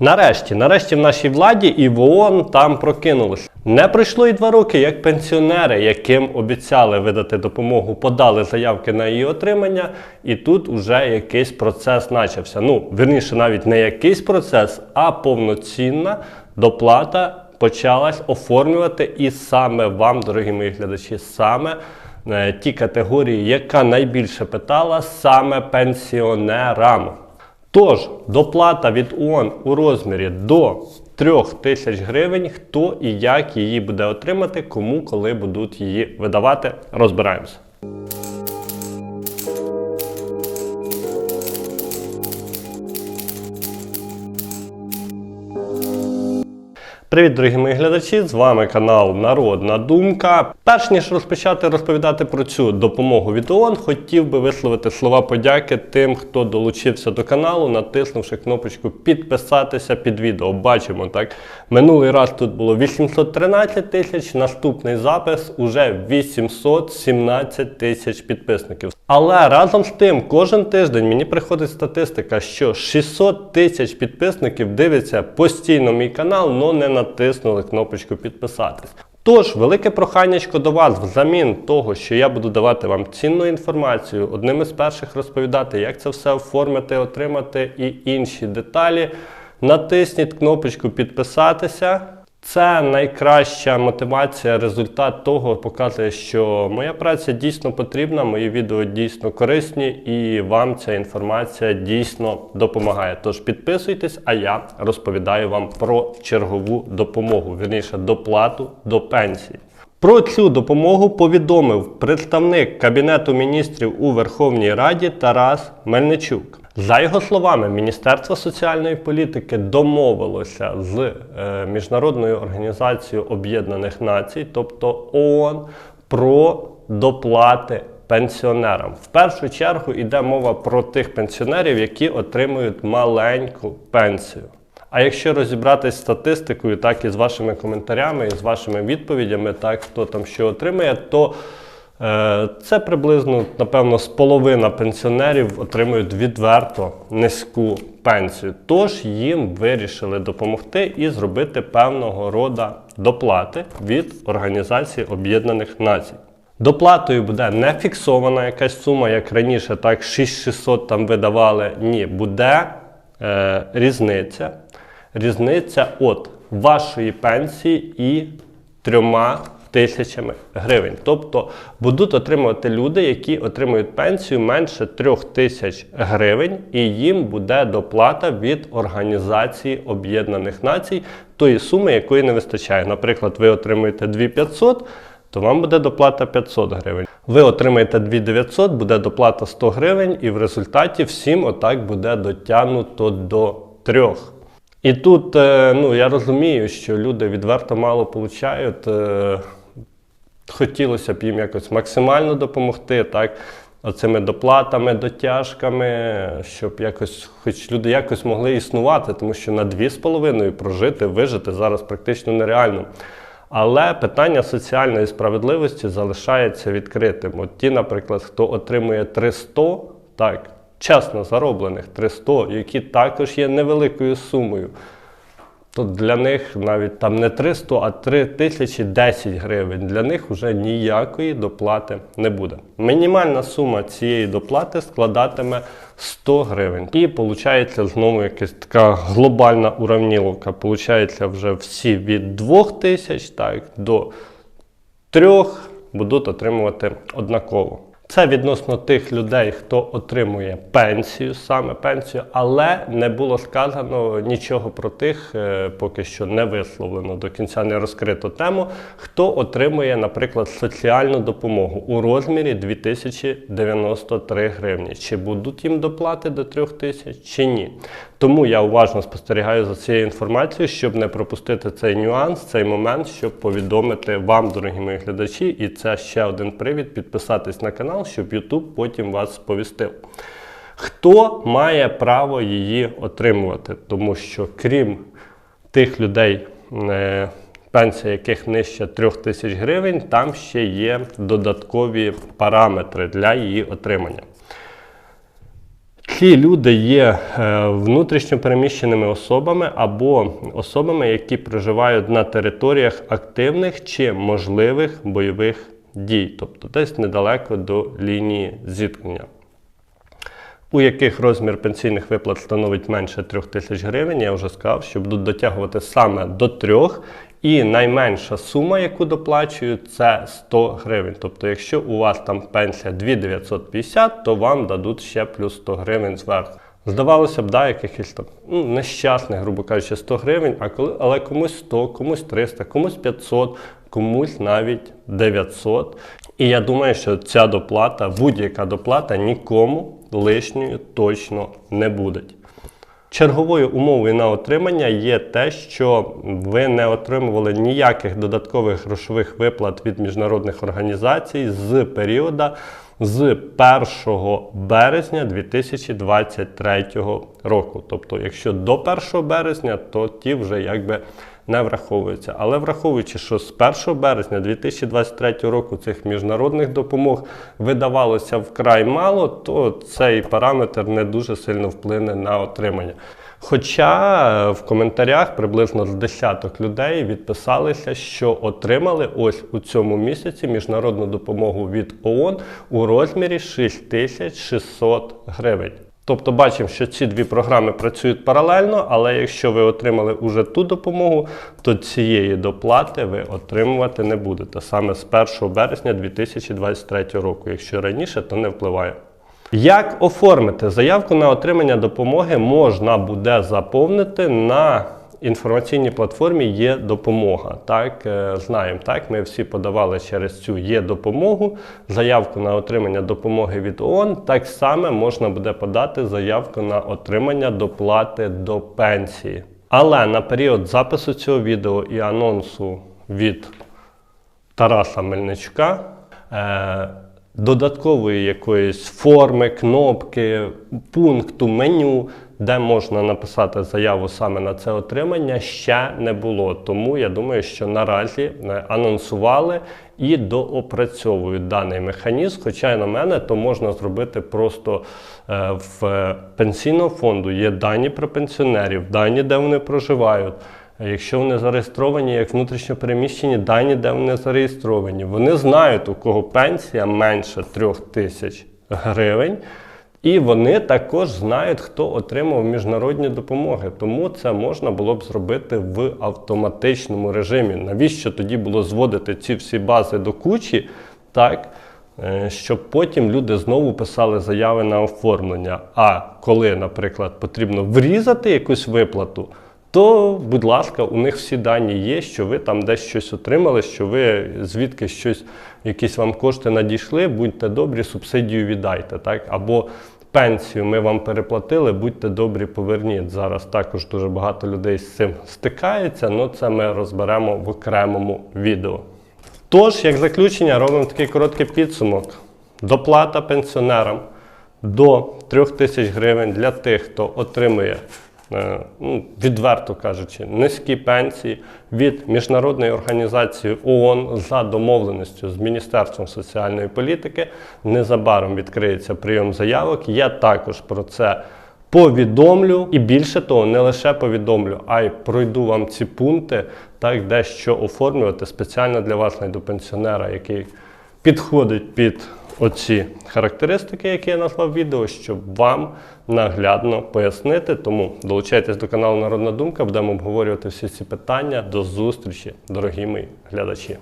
Нарешті, нарешті в нашій владі і в ООН там прокинулися. Не пройшло і два роки, як пенсіонери, яким обіцяли видати допомогу, подали заявки на її отримання, і тут уже якийсь процес почався. Ну, верніше, навіть не якийсь процес, а повноцінна доплата почалась оформлювати і саме вам, дорогі мої глядачі, саме е, ті категорії, яка найбільше питала, саме пенсіонерам. Тож, доплата від ООН у розмірі до 3 тисяч гривень, хто і як її буде отримати, кому коли будуть її видавати, розбираємося. Привіт, дорогі мої глядачі! З вами канал Народна Думка. Перш ніж розпочати розповідати про цю допомогу від ООН, хотів би висловити слова подяки тим, хто долучився до каналу, натиснувши кнопочку підписатися під відео. Бачимо так. Минулий раз тут було 813 тисяч, наступний запис уже 817 тисяч підписників. Але разом з тим, кожен тиждень мені приходить статистика, що 600 тисяч підписників дивиться постійно мій канал, але не натиснули кнопочку підписатись. Тож, велике проханнячко до вас, взамін того, що я буду давати вам цінну інформацію, одним із перших розповідати, як це все оформити, отримати і інші деталі. Натисніть кнопочку підписатися. Це найкраща мотивація, результат того показує, що моя праця дійсно потрібна, мої відео дійсно корисні і вам ця інформація дійсно допомагає. Тож підписуйтесь, а я розповідаю вам про чергову допомогу, вірніше доплату до пенсії. Про цю допомогу повідомив представник Кабінету міністрів у Верховній Раді Тарас Мельничук. За його словами, Міністерство соціальної політики домовилося з е, Міжнародною організацією Об'єднаних Націй, тобто ООН, про доплати пенсіонерам. В першу чергу йде мова про тих пенсіонерів, які отримують маленьку пенсію. А якщо розібратись статистикою, так і з вашими коментарями, і з вашими відповідями, так хто там що отримує, то це приблизно, напевно, з половина пенсіонерів отримують відверто низьку пенсію. Тож їм вирішили допомогти і зробити певного роду доплати від Організації Об'єднаних Націй. Доплатою буде не фіксована якась сума, як раніше, так 6600 там видавали. Ні, буде е, різниця. Різниця від вашої пенсії і трьома тисячами гривень. Тобто будуть отримувати люди, які отримують пенсію менше трьох тисяч гривень, і їм буде доплата від Організації Об'єднаних Націй тої суми, якої не вистачає. Наприклад, ви отримуєте 2500, то вам буде доплата 500 гривень. Ви отримаєте 2900, буде доплата 100 гривень, і в результаті всім отак буде дотягнуто до трьох. І тут е, ну, я розумію, що люди відверто мало получають. Хотілося б їм якось максимально допомогти, так? Оцими доплатами, дотяжками, щоб якось, хоч люди якось могли існувати, тому що на 2,5 прожити, вижити зараз практично нереально. Але питання соціальної справедливості залишається відкритим. От ті, наприклад, хто отримує 300, так, чесно зароблених 300, які також є невеликою сумою, то для них навіть там не 300, а 3010 гривень. Для них вже ніякої доплати не буде. Мінімальна сума цієї доплати складатиме 100 гривень. І виходить знову якась така глобальна уравніловка. Получається вже всі від 2000 так, до 3 будуть отримувати однаково. Це відносно тих людей, хто отримує пенсію, саме пенсію, але не було сказано нічого про тих, е, поки що не висловлено до кінця не розкрито тему, хто отримує, наприклад, соціальну допомогу у розмірі 2093 гривні. Чи будуть їм доплати до 3000, чи ні. Тому я уважно спостерігаю за цією інформацією, щоб не пропустити цей нюанс, цей момент, щоб повідомити вам, дорогі мої глядачі, і це ще один привід підписатись на канал, щоб YouTube потім вас сповістив. Хто має право її отримувати? Тому що крім тих людей, е, пенсія яких нижче 3 тисяч гривень, там ще є додаткові параметри для її отримання. Ці люди є е, внутрішньо переміщеними особами або особами, які проживають на територіях активних чи можливих бойових дій, тобто десь недалеко до лінії зіткнення. У яких розмір пенсійних виплат становить менше 3 тисяч гривень, я вже сказав, що будуть дотягувати саме до 3. І найменша сума, яку доплачують, це 100 гривень. Тобто, якщо у вас там пенсія 2950, то вам дадуть ще плюс 100 гривень зверху. Здавалося б, да, якихось там ну, нещасних, грубо кажучи, 100 гривень, а коли, але комусь 100, комусь 300, комусь 500, комусь навіть 900. І я думаю, що ця доплата, будь-яка доплата нікому лишньою точно не буде. Черговою умовою на отримання є те, що ви не отримували ніяких додаткових грошових виплат від міжнародних організацій з періоду з 1 березня 2023 року. Тобто, якщо до 1 березня, то ті вже якби не враховуються. Але враховуючи, що з 1 березня 2023 року цих міжнародних допомог видавалося вкрай мало, то цей параметр не дуже сильно вплине на отримання. Хоча в коментарях приблизно з десяток людей відписалися, що отримали ось у цьому місяці міжнародну допомогу від ООН у розмірі 6600 гривень. Тобто бачимо, що ці дві програми працюють паралельно, але якщо ви отримали уже ту допомогу, то цієї доплати ви отримувати не будете саме з 1 березня 2023 року. Якщо раніше, то не впливає. Як оформити заявку на отримання допомоги можна буде заповнити на інформаційній платформі є допомога. Так, е, знаємо, так, ми всі подавали через цю є допомогу, заявку на отримання допомоги від ООН. Так само можна буде подати заявку на отримання доплати до пенсії. Але на період запису цього відео і анонсу від Тараса Мельничука. Додаткової якоїсь форми, кнопки, пункту, меню, де можна написати заяву саме на це отримання, ще не було. Тому я думаю, що наразі е, анонсували і доопрацьовують даний механізм. Хоча на мене то можна зробити просто е, в пенсійному фонду. Є дані про пенсіонерів, дані, де вони проживають. Якщо вони зареєстровані як внутрішньо переміщені, дані, де вони зареєстровані, вони знають, у кого пенсія менше трьох тисяч гривень, і вони також знають, хто отримав міжнародні допомоги. Тому це можна було б зробити в автоматичному режимі. Навіщо тоді було зводити ці всі бази до кучі, так? е, Щоб потім люди знову писали заяви на оформлення. А коли, наприклад, потрібно врізати якусь виплату, то, будь ласка, у них всі дані є, що ви там десь щось отримали, що ви звідки щось, якісь вам кошти надійшли, будьте добрі, субсидію віддайте. Так? Або пенсію ми вам переплатили, будьте добрі, поверніть. Зараз також дуже багато людей з цим стикається, але це ми розберемо в окремому відео. Тож, як заключення, робимо такий короткий підсумок. Доплата пенсіонерам до 3 тисяч гривень для тих, хто отримує ну, відверто кажучи, низькі пенсії від міжнародної організації ООН за домовленістю з Міністерством соціальної політики. Незабаром відкриється прийом заявок. Я також про це повідомлю. І більше того, не лише повідомлю, а й пройду вам ці пункти, так де що оформлювати спеціально для вас знайду пенсіонера, який підходить під оці характеристики, які я назвав відео, щоб вам наглядно пояснити. Тому долучайтесь до каналу Народна Думка, будемо обговорювати всі ці питання. До зустрічі, дорогі мої глядачі.